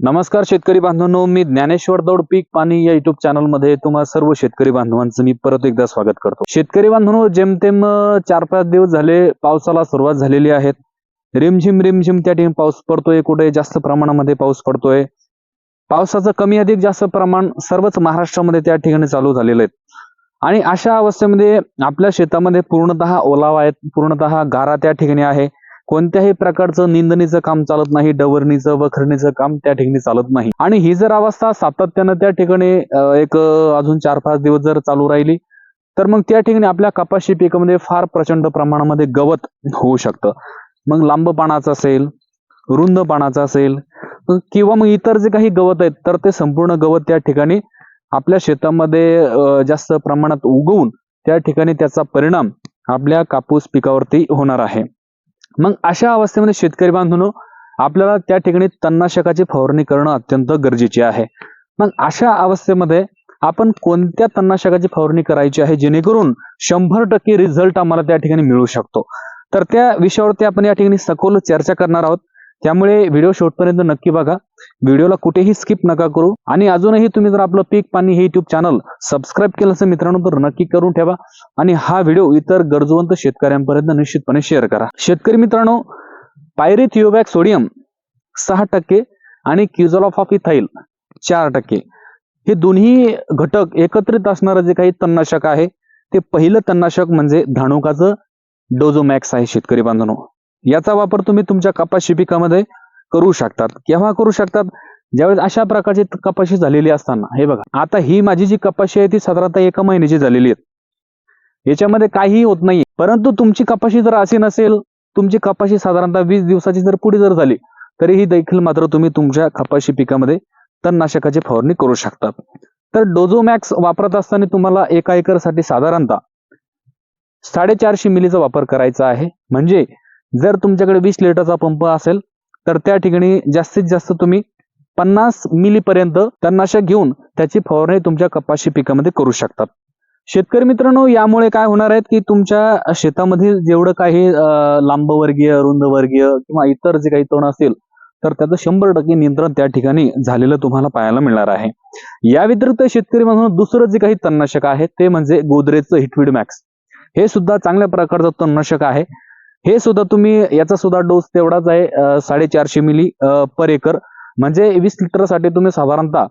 नमस्कार शेतकरी बांधवांनो मी ज्ञानेश्वर दौड पीक पाणी या युट्यूब चॅनलमध्ये तुम्हा सर्व शेतकरी बांधवांचं मी परत एकदा स्वागत करतो. शेतकरी बांधवांनो जेमतेम चार पाच दिवस झाले पावसाला सुरुवात झालेली आहे. रिमझिम रिमझिम त्या ठिकाणी पाऊस पडतोय कुठे जास्त प्रमाणामध्ये पाऊस पडतोय. पावसाचं कमी अधिक जास्त प्रमाण सर्वच महाराष्ट्रामध्ये त्या ठिकाणी चालू झालेलं आहे. आणि अशा अवस्थेमध्ये आपल्या शेतामध्ये पूर्णतः ओलावा आहेत पूर्णतः गारा त्या ठिकाणी आहे. कोणत्याही प्रकारचं निंदणीचं काम चालत नाही डवरणीचं वखरणीचं काम त्या ठिकाणी चालत नाही. आणि ही जर अवस्था सातत्यानं त्या ठिकाणी एक अजून चार पाच दिवस जर चालू राहिली तर मग त्या ठिकाणी आपल्या कपाशी पिकामध्ये फार प्रचंड प्रमाणामध्ये गवत होऊ शकतं. मग लांब पानाचं असेल रुंद पानाचं असेल किंवा मग इतर जे काही गवत आहेत तर ते संपूर्ण गवत त्या ठिकाणी आपल्या शेतामध्ये जास्त प्रमाणात उगवून त्या ठिकाणी त्याचा परिणाम आपल्या कापूस पिकावरती होणार आहे. मग अशा अवस्थेमध्ये शेतकरी बांधून आपल्याला त्या ठिकाणी तणनाशकाची फवारणी करणं अत्यंत गरजेचे आहे. मग अशा अवस्थेमध्ये आपण कोणत्या तणनाशकाची फवारणी करायची आहे? जेणेकरून शंभर टक्के रिझल्ट आम्हाला त्या ठिकाणी मिळू शकतो. तर त्या विषयावरती आपण या ठिकाणी सखोल चर्चा करणार आहोत. त्यामुळे व्हिडिओ शेवटपर्यंत नक्की बघा. व्हिडिओला कुठेही स्किप नका करू. आणि अजूनही तुम्ही जर आपलं पीक पाणी हे युट्यूब चॅनल सबस्क्राईब केलं असेल मित्रांनो तर नक्की करून ठेवा. आणि हा व्हिडिओ इतर गरजवंत शेतकऱ्यांपर्यंत निश्चितपणे शेअर करा. शेतकरी मित्रांनो पायरिथिओबॅक सोडियम सहा टक्के आणि क्युझॉलॉफ ऑफ इथाईल चार टक्के. हे दोन्ही घटक एकत्रित असणारं जे काही तणनाशक आहे ते पहिलं तणनाशक म्हणजे धाणुकाचं डोझोमॅक्स आहे शेतकरी बांधवांनो. याचा वापर तुम्ही तुमच्या कपाशी पिकामध्ये करू शकतात. केव्हा करू शकतात? ज्यावेळेस अशा प्रकारची कपाशी झालेली असताना. हे बघा आता ही माझी जी कपाशी आहे ती साधारणतः एका महिन्याची झालेली आहे. याच्यामध्ये काहीही होत नाही परंतु तुमची कपाशी जर अशी नसेल तुमची कपाशी साधारणतः वीस दिवसाची जर पुढे जर झाली तरीही देखील मात्र तुम्ही तुमच्या कपाशी पिकामध्ये तणनाशकाची फवारणी करू शकतात. तर डोझोमॅक्स वापरत असताना तुम्हाला एका एकरसाठी साधारणतः साडेचारशे मिलीचा वापर करायचा आहे. म्हणजे जर तुमच्याकडे वीस लिटरचा पंप असेल तर त्या ठिकाणी जास्तीत जास्त तुम्ही पन्नास मिली पर्यंत तणनाशक घेऊन त्याची फवारणी तुमच्या कपाशी पिकामध्ये करू शकतात. शेतकरी मित्रांनो यामुळे काय होणार आहेत की तुमच्या शेतामध्ये जेवढं काही लांबवर्गीय रुंदवर्गीय किंवा इतर जे काही तण असेल तर त्याचं शंभर टक्के नियंत्रण त्या ठिकाणी झालेलं तुम्हाला पाहायला मिळणार आहे. या व्यतिरिक्त शेतकरी म्हणून दुसरं जे काही तणनाशक आहे ते म्हणजे गोदरेजचं हिटविड मॅक्स हे सुद्धा चांगल्या प्रकारचं तणनाशक आहे. हे सुद्धा तुम्ही याचा सुद्धा डोस तेवढाच आहे साडेचारशे मिली पर एकर. म्हणजे वीस लिटरसाठी तुम्ही साधारणतः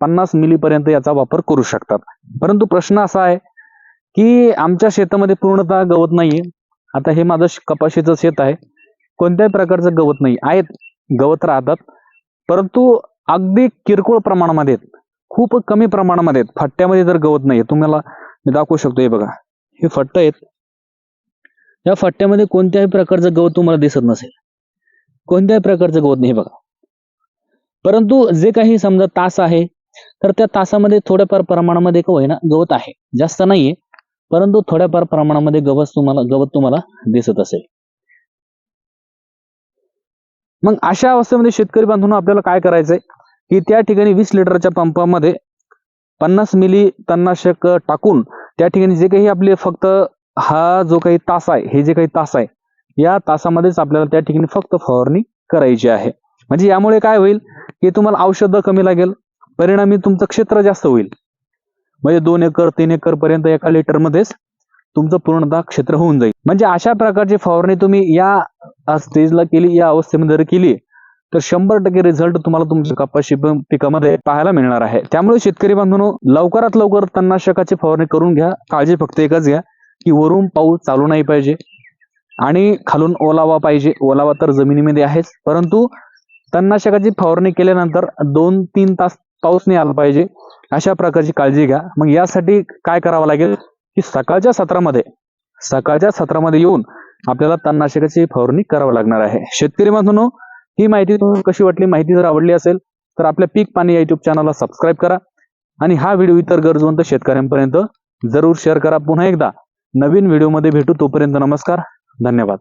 पन्नास मिली पर्यंत याचा वापर करू शकतात. परंतु प्रश्न असा आहे की आमच्या शेतामध्ये पूर्णतः गवत नाहीये. आता हे माझं कपाशीचं शेत आहे. कोणत्याही प्रकारचं गवत नाही. आहेत गवत राहतात. परंतु अगदी किरकोळ प्रमाणामध्ये आहेत. खूप कमी प्रमाणामध्ये आहेत. फट्ट्यामध्ये जर गवत नाही तुम्हाला मी दाखवू शकतो हे बघा. हे फट्ट आहेत. या फट्ट्यामध्ये कोणत्याही प्रकारचं गवत तुम्हाला दिसत नसेल. कोणत्याही प्रकारचं गवत नाही बघा. परंतु जे काही समजा तास आहे तर त्या तासामध्ये थोड्याफार प्रमाणामध्ये का होईना गवत आहे. जास्त नाहीये परंतु थोड्याफार प्रमाणामध्ये गवत तुम्हाला गवत तुम्हाला दिसत असेल. मग अशा अवस्थेमध्ये शेतकरी बांधून आपल्याला काय करायचंय? की त्या ठिकाणी वीस लिटरच्या पंपामध्ये पन्नास मिली तणनाशक टाकून त्या ठिकाणी जे काही आपले फक्त हा जो काही तास आहे हे जे काही तास आहे या तासामध्येच आपल्याला त्या ठिकाणी फक्त फवारणी करायची आहे. म्हणजे यामुळे काय होईल की तुम्हाला औषधं कमी लागेल परिणामी तुमचं क्षेत्र जास्त होईल. म्हणजे दोन एकर तीन एकर पर्यंत एका लिटर मध्येच तुमचं पूर्णतः क्षेत्र होऊन जाईल. म्हणजे अशा प्रकारची फवारणी तुम्ही या स्टेजला केली या अवस्थेमध्ये जर केली तर शंभर टक्के रिझल्ट तुम्हाला तुमच्या कपाशी पिकामध्ये पाहायला मिळणार आहे. त्यामुळे शेतकरी बांधून लवकरात लवकर तणनाशकाची फवारणी करून घ्या काळजी फक्त एकच घ्या. की वरून पाऊस चालू नाही पाहिजे. आणि खालून ओलावा पाहिजे. ओलावा तर जमिनीमध्ये आहेच. परंतु तणनाशकाची फवारणी केल्यानंतर दोन तीन तास पाऊस नाही आला पाहिजे. अशा प्रकारची काळजी घ्या. मग यासाठी काय करावं लागेल? की सकाळच्या सत्रामध्ये सकाळच्या सत्रामध्ये येऊन आपल्याला तणनाशकाची फवारणी करावी लागणार आहे. शेतकरी बांधवांनो ही माहिती कशी वाटली? माहिती जर आवडली असेल तर आपल्या पीक पाणी या युट्यूब चॅनलला सबस्क्राईब करा. आणि हा व्हिडिओ इतर गरजवंत शेतकऱ्यांपर्यंत जरूर शेअर करा. पुन्हा एकदा नवीन व्हिडिओमध्ये भेटू तोपर्यंत नमस्कार धन्यवाद.